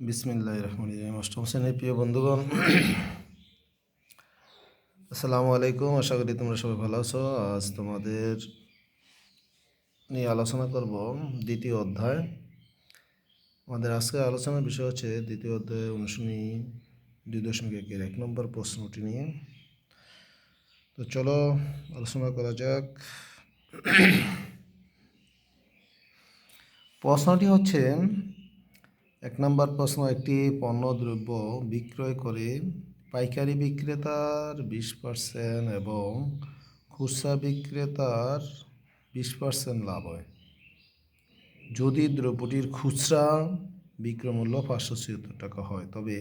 বিসমিল্লাহ রহমান রহিম। অষ্টম শ্রেণির প্রিয় বন্ধুগণ, আসসালামু আলাইকুম। আশা করি তোমরা সবাই ভালো আছো। আজ তোমাদের নিয়ে আলোচনা করব দ্বিতীয় অধ্যায়। আমাদের আজকে আলোচনার বিষয় হচ্ছে দ্বিতীয় অধ্যায় অনুশীলনী দুই দশমিক একের এক নম্বর প্রশ্নটি নিয়ে। তো চলো আলোচনা করা যাক। প্রশ্নটি হচ্ছে এক নম্বর প্রশ্ন, একটি পণ্য দ্রব্য বিক্রয় করে পাইকারি বিক্রেতার বিশ পার্সেন্ট এবং খুচরা বিক্রেতার বিশ পার্সেন্ট লাভ হয়। যদি দ্রব্যটির খুচরা বিক্রয় মূল্য পাঁচশো ছিয়াত্তর টাকা হয়, তবে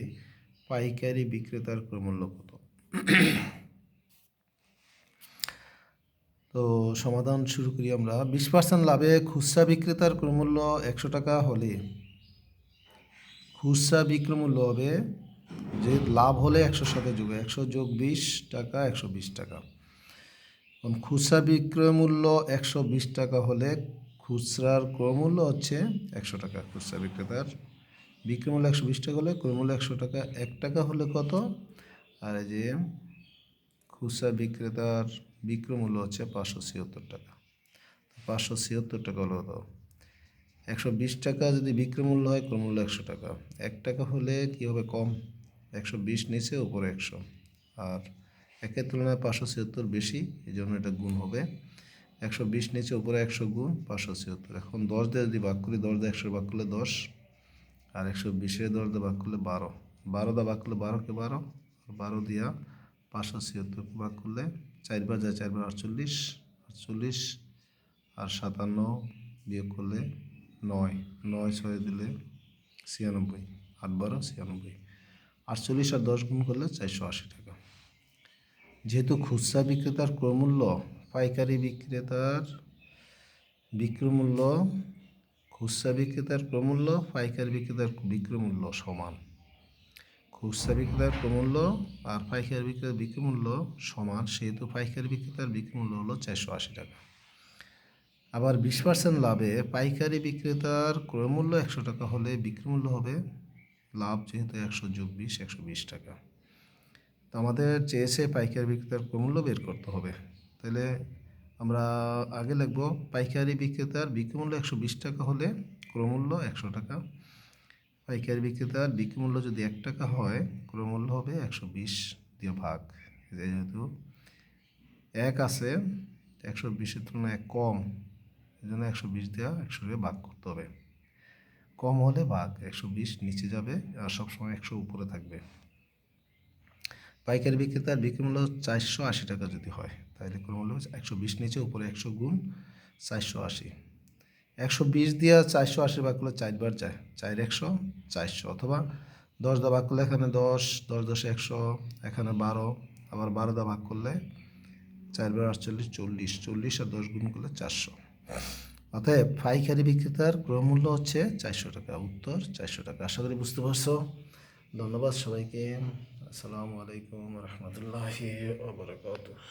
পাইকারি বিক্রেতার ক্রয়মূল্য কত? তো সমাধান শুরু করি আমরা। বিশ পার্সেন্ট লাভে খুচরা বিক্রেতার ক্রয়মূল্য একশো টাকা হলে বিক্রয় মূল্য হবে যে লাভ হলে একশোর সাথে যোগ, একশো যোগ বিশ টাকা, একশো বিশ টাকা। এখন খুচরা বিক্রয় মূল্য একশো বিশ টাকা হলে খুচরার ক্রয়মূল্য হচ্ছে একশো টাকা। খুচরা বিক্রেতার বিক্রয় মূল্য একশো বিশ টাকা হলে ক্রয়মূল্য একশো টাকা, এক টাকা হলে কত? আর এই যে খুচরা বিক্রেতার বিক্রয় মূল্য হচ্ছে পাঁচশো ছিয়াত্তর টাকা। পাঁচশো ছিয়াত্তর টাকা হলো কত? একশো বিশ টাকা যদি বিক্রয় মূল্য হয় ক্রয়মূল্য একশো টাকা। এক টাকা হলে কী হবে কম? একশো বিশ নিচে, উপরে একশো। আর একের তুলনায় পাঁচশো ছিয়াত্তর বেশি, এই জন্য এটা গুণ হবে। একশো বিশ নিচে, উপরে একশো গুণ, পাঁচশো ছিয়াত্তর। এখন দশ দিয়ে যদি ভাগ করি, দশ দিয়ে একশো ভাগ করলে দশ। আর একশো বিশের দশ দিয়ে ভাগ করলে বারো। বারো দা ভাগ করলে বারোকে বারো বারো দিয়া পাঁচশো ছিয়াত্তরকে ভাগ করলে চারবার যায় চারবার আটচল্লিশ আটচল্লিশ, আর সাতান্ন বিয়োগ করলে নয় নয় ছয় দিলে ছিয়ানব্বই, আট বারো ছিয়ানব্বই। আটচল্লিশ আর দশ গুণ করলে চারশো আশি টাকা। যেহেতু খুচরা বিক্রেতার ক্রমূল্য পাইকারি বিক্রেতার বিক্রয়মূল্য খুচরা বিক্রেতার ক্রমূল্য পাইকারি বিক্রেতার বিক্রয়মূল্য সমান। খুচরা বিক্রেতার ক্রয়মূল্য আর পাইকারি বিক্রেতার বিক্রয়মূল্য সমান, সেহেতু পাইকারি বিক্রেতার বিক্রয়মূল্য হলো চারশো আশি টাকা। আবার বিশ পার্সেন্ট লাভে পাইকারি বিক্রেতার ক্রয়মূল্য একশো টাকা হলে বিক্রিমূল্য হবে লাভ যেহেতু একশো যোগ বিশ একশো বিশ টাকা। তো আমাদের চেয়েছে পাইকারি বিক্রেতার ক্রয়মূল্য বের করতে হবে। তাহলে আমরা আগে লিখব পাইকারি বিক্রেতার বিক্রিমূল্য একশো বিশ টাকা হলে ক্রয়মূল্য একশো টাকা। পাইকারি বিক্রেতার বিক্রিমূল্য যদি এক টাকা হয়, ক্রয়মূল্য হবে একশো বিশ দিয়ে ভাগ। যেহেতু এক আছে, একশো বিশের তুলনায় কম এই জন্য একশো বিশ দেওয়া একশো দিয়ে ভাগ করতে হবে। কম হলে ভাগ, একশো বিশ নিচে যাবে আর সবসময় একশো উপরে থাকবে। পাইকারি বিক্রেতার বিক্রি মূল্য চারশো আশি টাকা যদি হয়, তাহলে কোনো মূল্য একশো বিশ নিচে, উপরে একশো গুণ চারশো আশি। একশো বিশ দিয়া চারশো আশি ভাগ করলে চারবার যায়, চার একশো, চারশো অথবা দশ দা ভাগ করলে এখানে দশ দশ দশে একশো, এখানে বারো, আবার বারো দা ভাগ করলে চারবার আটচল্লিশ, চল্লিশ চল্লিশ আর দশ গুণ করলে চারশো। অতএব পাইকারি বিক্রেতার ক্রয়মূল্য হচ্ছে চারশো টাকা, উত্তর চারশো টাকা। আশা করি বুঝতে পারছ। ধন্যবাদ সবাইকে। আসসালামু আলাইকুম রহমতুল্লাহি